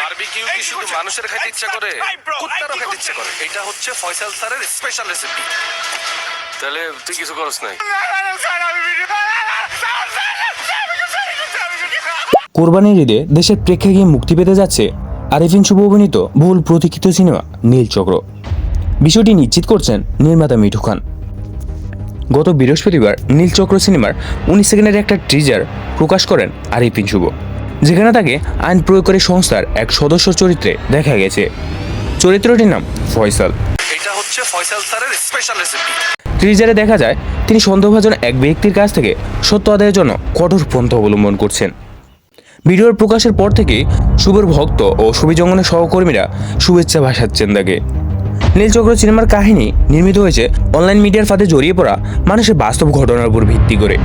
Barbecue কি শুধু মানুষের খাইতে ইচ্ছা করে? কুত্তারও খাইতে ইচ্ছা করে। এটা হচ্ছে ফয়সাল স্যারের স্পেশাল রেসিপি তাহলে তুই কিছু করস নাই? কোরবানির ঈদে দেশের প্রেক্ষাগৃহে মুক্তি পেতে যাচ্ছে আরিফিন শুভ অভিনীত বহুল প্রতীক্ষিত সিনেমা নীলচক্র বিষয়টি নিশ্চিত করছেন নির্মাতা মিঠু খান। গত বৃহস্পতিবার নীলচক্র সিনেমার উনিশ সেকেন্ডের একটা ট্রিজার প্রকাশ করেন আরিফিন শুভ। যেখানে তাকে আইন প্রয়োগকারী সংস্থার এক সদস্য চরিত্রে দেখা গেছে। চরিত্রটির নাম ফয়সাল। এটা হচ্ছে ফয়সাল স্যারের স্পেশাল রেসিপি ট্রিজারে দেখা যায় তিনি সন্দেহভাজন এক ব্যক্তির কাছ থেকে সত্য আদায়ের জন্য কঠোর পন্থা অবলম্বন করছেন। ভিডিওর প্রকাশের পর থেকে শুভর ভক্ত ও সুবিজঙ্গনের সহকর্মীরা শুভেচ্ছা ভাসাচ্ছেন তাকে। নীলচক্র সিনেমার কাহিনী নির্মিত হয়েছে অনলাইন মিডিয়ার ফাঁদে জড়িয়ে পড়া মানুষের বাস্তব ঘটনার উপর ভিত্তি করে।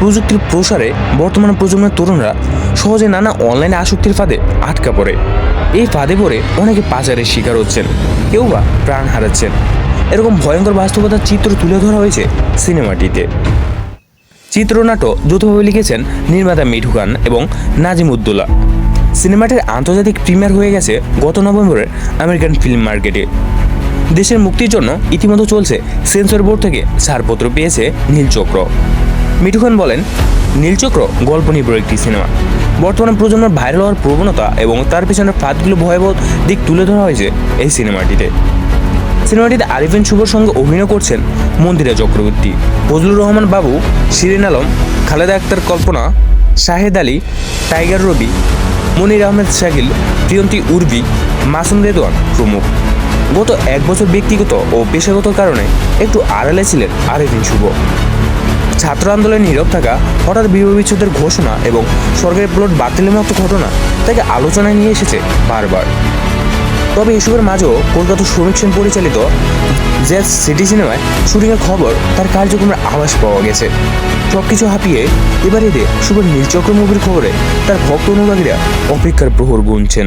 প্রযুক্তির প্রসারে বর্তমান প্রজন্মের তরুণরা সহজে নানা অনলাইন আসক্তির ফাঁদে আটকা পড়ে। এই ফাঁদে পড়ে অনেকে পাচারের শিকার হচ্ছেন, কেউ বা প্রাণ হারাচ্ছেন। এরকম ভয়ঙ্কর বাস্তবতার চিত্র তুলে ধরা হয়েছে সিনেমাটিতে। চিত্রনাট্য যৌথভাবে লিখেছেন নির্মাতা মিঠু খান এবং নাজিম উদ্দোলা। সিনেমাটির আন্তর্জাতিক প্রিমিয়ার হয়ে গেছে গত নভেম্বরের আমেরিকান ফিল্ম মার্কেটে। দেশের মুক্তির জন্য ইতিমধ্যে চলছে সেন্সর বোর্ড থেকে ছাড়পত্র পেয়েছে নীলচক্র মিঠু খান বলেন, নীলচক্র গল্প নির্ভর একটি সিনেমা। বর্তমান প্রজন্মের ভাইরাল হওয়ার প্রবণতা এবং তার পেছনের ফাঁদগুলো ভয়াবহ দিক তুলে ধরা হয়েছে এই সিনেমাটিতে। সিনেমাটিতে আরিফিন শুভর সঙ্গে অভিনয় করছেন মন্দিরা চক্রবর্তী, ফজলুর রহমান বাবু, শিরিন আলম, খালেদা আক্তার কল্পনা, শাহেদ আলী, টাইগার রবি, মনির আহমেদ শাকিল, প্রিয়ন্তী উর্বি, মাসুম রেদওয়ান প্রমুখ। গত এক বছর ব্যক্তিগত ও পেশাগত কারণে একটু আড়ালে ছিলেন আরিফিন শুভ। ছাত্র আন্দোলনে নীরব থাকা হঠাৎ বিবাহ বিচ্ছেদের ঘোষণা এবং সরকারি প্লট বাতিলের মতো ঘটনা তাকে আলোচনায় নিয়ে এসেছে বারবার। তবে এসবের মাঝেও কলকাতা শ্রমিক সেন পরিচালিত জ্যাজ সিটি সিনেমায় শুটিংয়ের খবর, তার কার্যক্রমের আভাস পাওয়া গেছে। সব কিছু হাঁপিয়ে এবার এতে শুভ নীলচক্র মুভির খবরে তার ভক্ত অনুরাগীরা অপেক্ষার প্রহর গুনছেন।